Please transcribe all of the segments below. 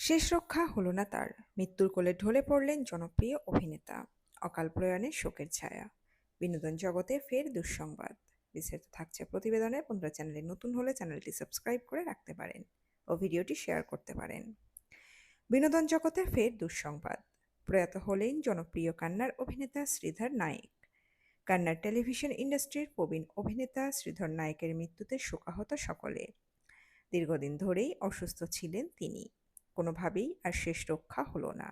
শেষ রক্ষা হলো না তার। মৃত্যুর কোলে ঢলে পড়লেন জনপ্রিয় অভিনেতা অকাল প্রয়াণের শোকের ছায়া। বিনোদন জগতে ফের দুঃসংবাদ। বিস্তারিত থাকছে প্রতিবেদনে। বন্ধুরা, চ্যানেলে নতুন হলে চ্যানেলটি সাবস্ক্রাইব করে রাখতে পারেন ও ভিডিওটি শেয়ার করতে পারেন। বিনোদন জগতে ফের দুঃসংবাদ। প্রয়াত হলেন জনপ্রিয় কান্নার অভিনেতা শ্রীধর নায়েক। কান্নার টেলিভিশন ইন্ডাস্ট্রির প্রবীণ অভিনেতা শ্রীধর নায়েকের মৃত্যুতে শোকাহত সকলে। দীর্ঘদিন ধরেই অসুস্থ ছিলেন তিনি। কোনোভাবেই আর শেষ রক্ষা হলো না।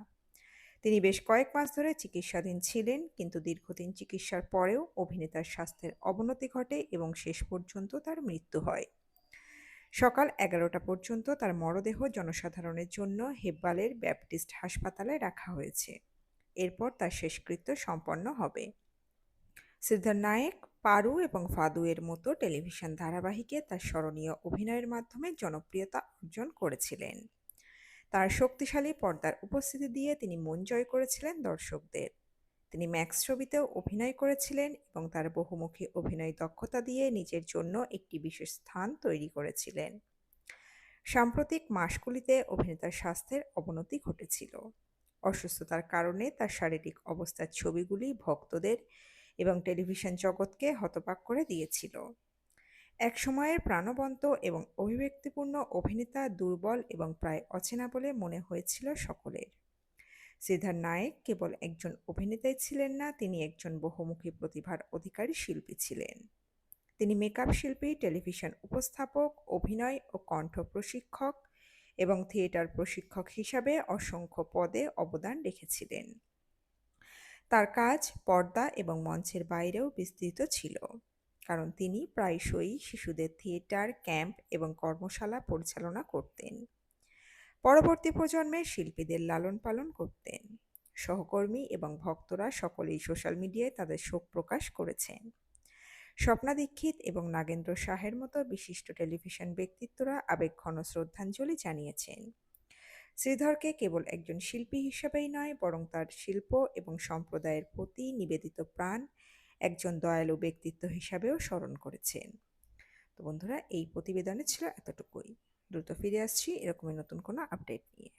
তিনি বেশ কয়েক মাস ধরে চিকিৎসাধীন ছিলেন, কিন্তু দীর্ঘদিন চিকিৎসার পরেও অভিনেতার স্বাস্থ্যের অবনতি ঘটে এবং শেষ পর্যন্ত তার মৃত্যু হয়। সকাল এগারোটা পর্যন্ত তার মরদেহ জনসাধারণের জন্য হেব্বালের ব্যাপটিস্ট হাসপাতালে রাখা হয়েছে। এরপর তার শেষকৃত্য সম্পন্ন হবে। সিদ্ধার নায়েক, পারু এবং ফাদু এর মতো টেলিভিশন ধারাবাহিকে তার স্মরণীয় অভিনয়ের মাধ্যমে জনপ্রিয়তা অর্জন করেছিলেন। শক্তিশালী পর্দার উপস্থিতি দিয়ে তিনি মন জয় করেছিলেন দর্শকদের। তিনি ম্যাক্স ছবিতেও অভিনয় করেছিলেন এবং তার বহুমুখী অভিনয় দক্ষতা দিয়ে নিজের জন্য একটি বিশেষ স্থান তৈরি করেছিলেন। সাম্প্রতিক মাসগুলিতে অভিনেতার স্বাস্থ্যের অবনতি ঘটেছিল। অসুস্থতার কারণে তার শারীরিক অবস্থার ছবিগুলি ভক্তদের এবং টেলিভিশন জগৎকে হতবাক করে দিয়েছিল। এক সময়ের প্রাণবন্ত এবং অভিব্যক্তিপূর্ণ অভিনেতা দুর্বল এবং প্রায় অচেনা বলে মনে হয়েছিল সকলের। সিদ্ধার নায়েক কেবল একজন অভিনেতাই ছিলেন না, তিনি একজন বহুমুখী প্রতিভার অধিকারী শিল্পী ছিলেন। তিনি মেকআপ শিল্পী, টেলিভিশন উপস্থাপক, অভিনয় ও কণ্ঠ প্রশিক্ষক এবং থিয়েটার প্রশিক্ষক হিসাবে অসংখ্য পদে অবদান রেখেছিলেন। তার কাজ পর্দা এবং মঞ্চের বাইরেও বিস্তৃত ছিল। কারণ তিনি প্রায়শই শিশুদের থিয়েটার, ক্যাম্প এবং কর্মশালা পরিচালনা করতেন। পরবর্তী প্রজন্মের শিল্পীদের লালন পালন করতেন। সহকর্মী এবং ভক্তরা সকলেই সোশ্যাল মিডিয়ায় তাদের শোক প্রকাশ করেছেন। স্বপ্না দীক্ষিত এবং নাগেন্দ্র শাহের মতো বিশিষ্ট টেলিভিশন ব্যক্তিত্বরা আবেগঘন শ্রদ্ধাঞ্জলি জানিয়েছেন। শ্রীধরকে কেবল একজন শিল্পী হিসেবেই নয়, বরং তার শিল্প এবং সম্প্রদায়ের প্রতি নিবেদিত প্রাণ একজন দয়ালু ব্যক্তিত্ব হিসাবেও স্মরণ করেছেন। তো বন্ধুরা, এই প্রতিবেদনে ছিল এতটুকুই। দ্রুত ফিরে আসছি, এরকমই নতুন কোনো আপডেট নিয়ে।